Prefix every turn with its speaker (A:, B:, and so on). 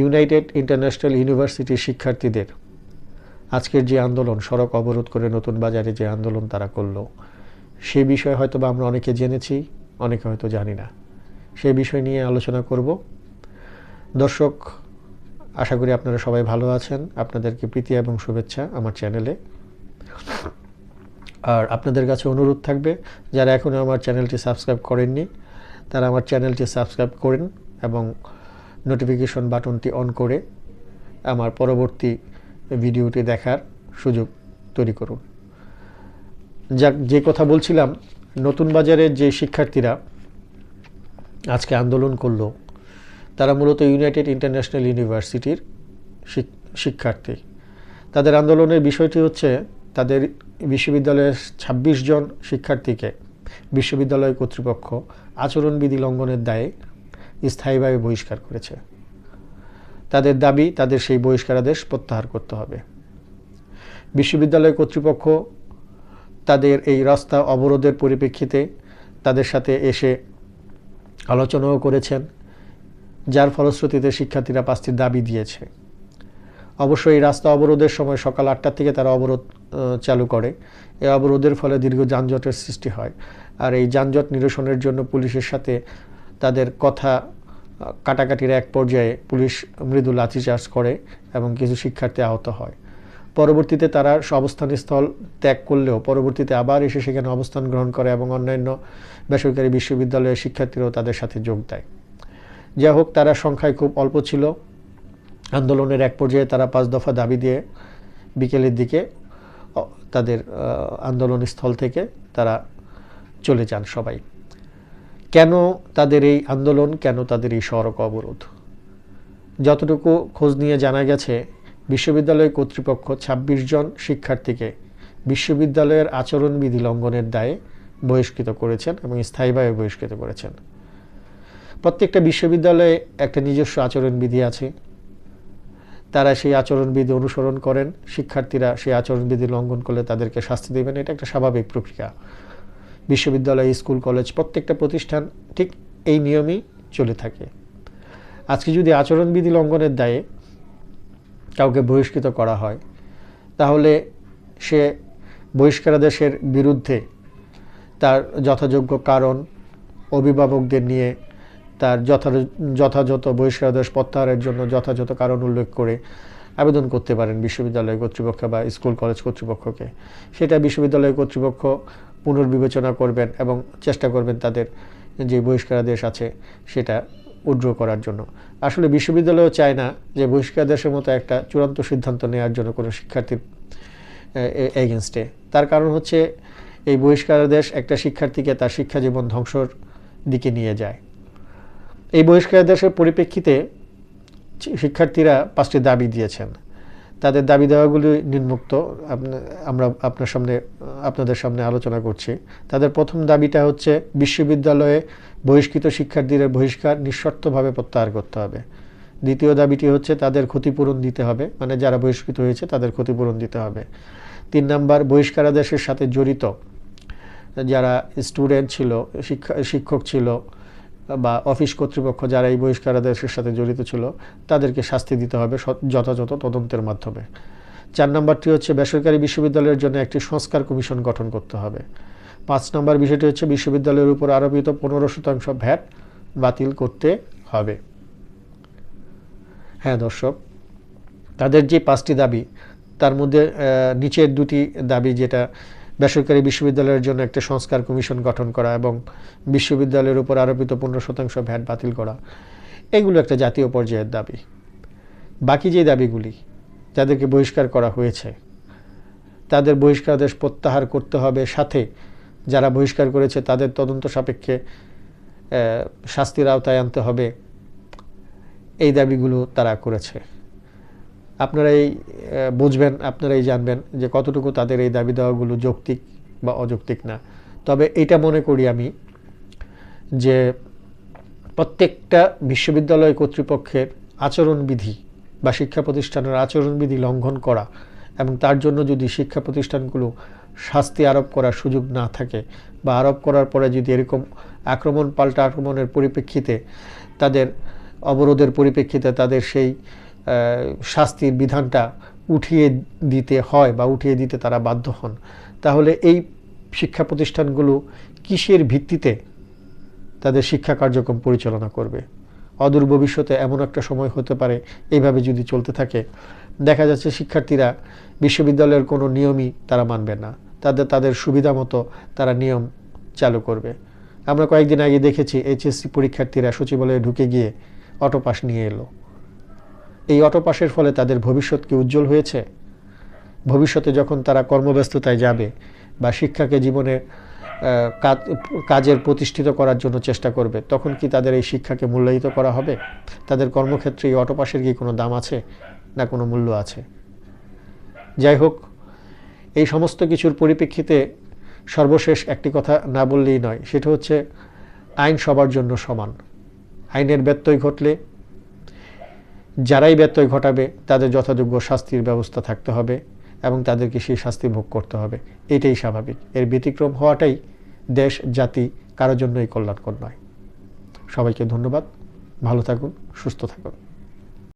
A: United international ইউনিভার্সিটির শিক্ষার্থীদের আজকের যে আন্দোলন, সড়ক অবরোধ করে নতুন বাজারে যে আন্দোলন তারা করল, সে বিষয়ে হয়তো বা আমরা অনেকে জেনেছি, অনেকে হয়তো জানি না। সে বিষয় নিয়ে আলোচনা করব। দর্শক, আশা করি আপনারা সবাই ভালো আছেন। আপনাদেরকে প্রীতি এবং শুভেচ্ছা আমার চ্যানেলে। আর আপনাদের কাছে অনুরোধ থাকবে, যারা এখনও আমার চ্যানেলটি সাবস্ক্রাইব করেননি, তারা আমার চ্যানেলটি সাবস্ক্রাইব করেন এবং নোটিফিকেশন বাটনটি অন করে আমার পরবর্তী ভিডিওটি দেখার সুযোগ তৈরি করুন। যাক, যে কথা বলছিলাম, নতুন বাজারের যে শিক্ষার্থীরা আজকে আন্দোলন করল, তারা মূলত ইউনাইটেড ইন্টারন্যাশনাল ইউনিভার্সিটির শিক্ষার্থী। তাদের আন্দোলনের বিষয়টি হচ্ছে, তাদের বিশ্ববিদ্যালয়ের ২৬ জন শিক্ষার্থীকে বিশ্ববিদ্যালয় কর্তৃপক্ষ আচরণবিধি লঙ্ঘনের দায়ে স্থায়ীভাবে বহিষ্কার করেছে। তাদের দাবি, তাদের সেই বহিষ্কারাদেশ প্রত্যাহার করতে হবে। বিশ্ববিদ্যালয় কর্তৃপক্ষ তাদের এই রাস্তা অবরোধের পরিপ্রেক্ষিতে তাদের সাথে এসে আলোচনাও করেছেন, যার ফলশ্রুতিতে শিক্ষার্থীরা পাঁচটি দাবি দিয়েছে। অবশ্যই এই রাস্তা অবরোধের সময় সকাল আটটার থেকে তারা অবরোধ চালু করে। এই অবরোধের ফলে দীর্ঘ যানজটের সৃষ্টি হয়। আর এই যানজট নিরসনের জন্য পুলিশের সাথে তাদের কথা কাটাকাটির এক পর্যায়ে পুলিশ মৃদু লাঠিচার্জ করে এবং কিছু শিক্ষার্থী আহত হয়। পরবর্তীতে তারা অবস্থানস্থল ত্যাগ করলেও পরবর্তীতে আবার এসে সেখানে অবস্থান গ্রহণ করে এবং অন্যান্য বেসরকারি বিশ্ববিদ্যালয়ের শিক্ষার্থীরাও তাদের সাথে যোগ দেয়। যাই হোক, তারা সংখ্যায় খুব অল্প ছিল। আন্দোলনের এক পর্যায়ে তারা পাঁচ দফা দাবি দিয়ে বিকেলের দিকে তাদের আন্দোলন স্থল থেকে তারা চলে যান সবাই। কেন তাদের এই আন্দোলন, কেন তাদের এই সড়ক অবরোধ? যতটুকু খোঁজ নিয়ে জানা গেছে, বিশ্ববিদ্যালয় কর্তৃপক্ষ ২৬ জন শিক্ষার্থীকে বিশ্ববিদ্যালয়ের আচরণবিধি লঙ্ঘনের দায়ে বহিষ্কৃত করেছেন এবং স্থায়ীভাবে বহিষ্কৃত করেছেন। প্রত্যেকটা বিশ্ববিদ্যালয়ে একটা নিজস্ব আচরণবিধি আছে। তারা সেই আচরণবিধি অনুসরণ করেন, শিক্ষার্থীরা সেই আচরণবিধি লঙ্ঘন করলে তাদেরকে শাস্তি দেবেন, এটা একটা স্বাভাবিক প্রক্রিয়া। বিশ্ববিদ্যালয়, স্কুল, কলেজ, প্রত্যেকটা প্রতিষ্ঠান ঠিক এই নিয়মেই চলে থাকে। আজকে যদি আচরণবিধি লঙ্ঘনের দায়ে কাউকে বহিষ্কৃত করা হয়, তাহলে সে বহিষ্কারাদেশের বিরুদ্ধে তার যথাযোগ্য কারণ, অভিভাবকদের নিয়ে তার যথা যথাযথ বহিষ্কারাদেশ প্রত্যাহারের জন্য যথাযথ কারণ উল্লেখ করে আবেদন করতে পারেন বিশ্ববিদ্যালয় কর্তৃপক্ষ বা স্কুল, কলেজ কর্তৃপক্ষকে। সেটা বিশ্ববিদ্যালয় কর্তৃপক্ষ পুনর্বিবেচনা করবেন এবং চেষ্টা করবেন তাদের যে বহিষ্কারাদেশ আছে সেটা উড্র করার জন্য। আসলে বিশ্ববিদ্যালয়ও চায় না যে বহিষ্কারাদেশের মতো একটা চূড়ান্ত সিদ্ধান্ত নেওয়ার জন্য কোনো শিক্ষার্থীর এগেনস্টে তার কারণ হচ্ছে এই বহিষ্কারাদেশ একটা শিক্ষার্থীকে তার শিক্ষা জীবন ধ্বংসর দিকে নিয়ে যায়। এই বহিষ্কারাদেশের পরিপ্রেক্ষিতে শিক্ষার্থীরা পাঁচটি দাবি দিয়েছেন। তাদের দাবি দেওয়াগুলি নিম্মুক্ত আমরা আপনার সামনে, আপনাদের সামনে আলোচনা করছি। তাদের প্রথম দাবিটা হচ্ছে বিশ্ববিদ্যালয়ে বহিষ্কৃত শিক্ষার্থীদের বহিষ্কার নিঃশর্তভাবে প্রত্যাহার করতে হবে। দ্বিতীয় দাবিটি হচ্ছে তাদের ক্ষতিপূরণ দিতে হবে মানে যারা বহিষ্কৃত হয়েছে তাদের ক্ষতিপূরণ দিতে হবে। তিন নাম্বার, বহিষ্কারাদেশের সাথে জড়িত, যারা স্টুডেন্ট ছিল, শিক্ষা, শিক্ষক ছিল বা অফিস কর্তৃপক্ষ যারা এই বহিষ্কারাদেশের সাথে জড়িত ছিল, তাদেরকে শাস্তি দিতে হবে যথাযথ তদন্তের মাধ্যমে। চার নম্বরটি হচ্ছে বেসরকারি বিশ্ববিদ্যালয়ের জন্য একটি সংস্কার কমিশন গঠন করতে হবে। পাঁচ নম্বর বিষয়টি হচ্ছে বিশ্ববিদ্যালয়ের উপর আরোপিত পনেরো শতাংশ ভ্যাট বাতিল করতে হবে। হ্যাঁ দর্শক, তাদের যে পাঁচটি দাবি, তার মধ্যে নিচের দুটি দাবি যেটা বেসরকারি বিশ্ববিদ্যালয়ের জন্য একটা সংস্কার কমিশন গঠন করা এবং বিশ্ববিদ্যালয়ের উপর আরোপিত পনেরো শতাংশ ভ্যাট বাতিল করা। এগুলো একটা জাতীয় পর্যায়ের দাবি। বাকি যে দাবিগুলি যাদেরকে বহিষ্কার করা হয়েছে, তাদের বহিষ্কারাদেশ প্রত্যাহার করতে হবে সাথে যারা বহিষ্কার করেছে তাদের তদন্ত সাপেক্ষে শাস্তির আওতায় আনতে হবে। এই দাবিগুলো তারা করেছে। আপনারাই বুঝবেন, আপনারাই জানবেন যে কতটুকু তাদের এই দাবি দেওয়াগুলো যৌক্তিক বা অযৌক্তিক না। তবে এটা মনে করি আমি যে প্রত্যেকটা বিশ্ববিদ্যালয় কর্তৃপক্ষের আচরণবিধি বা শিক্ষা প্রতিষ্ঠানের আচরণবিধি লঙ্ঘন করা এবং তার জন্য যদি শিক্ষা প্রতিষ্ঠানগুলো শাস্তি আরোপ করার সুযোগ না থাকে বা আরোপ করার পরে যদি এরকম আক্রমণ, পাল্টা আক্রমণের পরিপ্রেক্ষিতে তাদের, অবরোধের পরিপ্রেক্ষিতে তাদের সেই শাস্তির বিধানটা উঠিয়ে দিতে হয় বা উঠিয়ে দিতে তারা বাধ্য হন। তাহলে এই শিক্ষা প্রতিষ্ঠানগুলো কিসের ভিত্তিতে তাদের শিক্ষা কার্যক্রম পরিচালনা করবে? অদূর ভবিষ্যতে এমন একটা সময় হতে পারে, এইভাবে যদি চলতে থাকে, দেখা যাচ্ছে শিক্ষার্থীরা বিশ্ববিদ্যালয়ের কোনো নিয়মই তারা মানবে না। তাদের তাদের সুবিধা মতো তারা নিয়ম চালু করবে। আমরা কয়েকদিন আগে দেখেছি, এইচএসসি পরীক্ষার্থীরা সচিবালয়ে ঢুকে গিয়ে অটোপাস নিয়ে এলো। এই অটোপাসের ফলে তাদের ভবিষ্যৎ কি উজ্জ্বল হয়েছে? ভবিষ্যতে যখন তারা কর্মব্যস্ততায় যাবে বা শিক্ষাকে জীবনে কাজ- কাজের প্রতিষ্ঠিত করার জন্য চেষ্টা করবে, তখন কি তাদের এই শিক্ষাকে মূল্যায়িত করা হবে? তাদের কর্মক্ষেত্রে এই অটোপাসের কি কোনো দাম আছে না কোনো মূল্য আছে? যাই হোক, এই সমস্ত কিছুর পরিপ্রেক্ষিতে সর্বশেষ একটি কথা না বললেই নয়, সেটা হচ্ছে আইন সবার জন্য সমান। আইনের ব্যত্যয় ঘটলে যারাই ব্যত্যয় ঘটাবে, তাদের যথাযোগ্য শাস্তির ব্যবস্থা থাকতে হবে এবং তাদেরকে সেই শাস্তি ভোগ করতে হবে। এটাই স্বাভাবিক। এর ব্যতিক্রম হওয়াটাই দেশ, জাতি কারোর জন্যই কল্যাণকর নয়। সবাইকে ধন্যবাদ। ভালো থাকুন, সুস্থ থাকুন।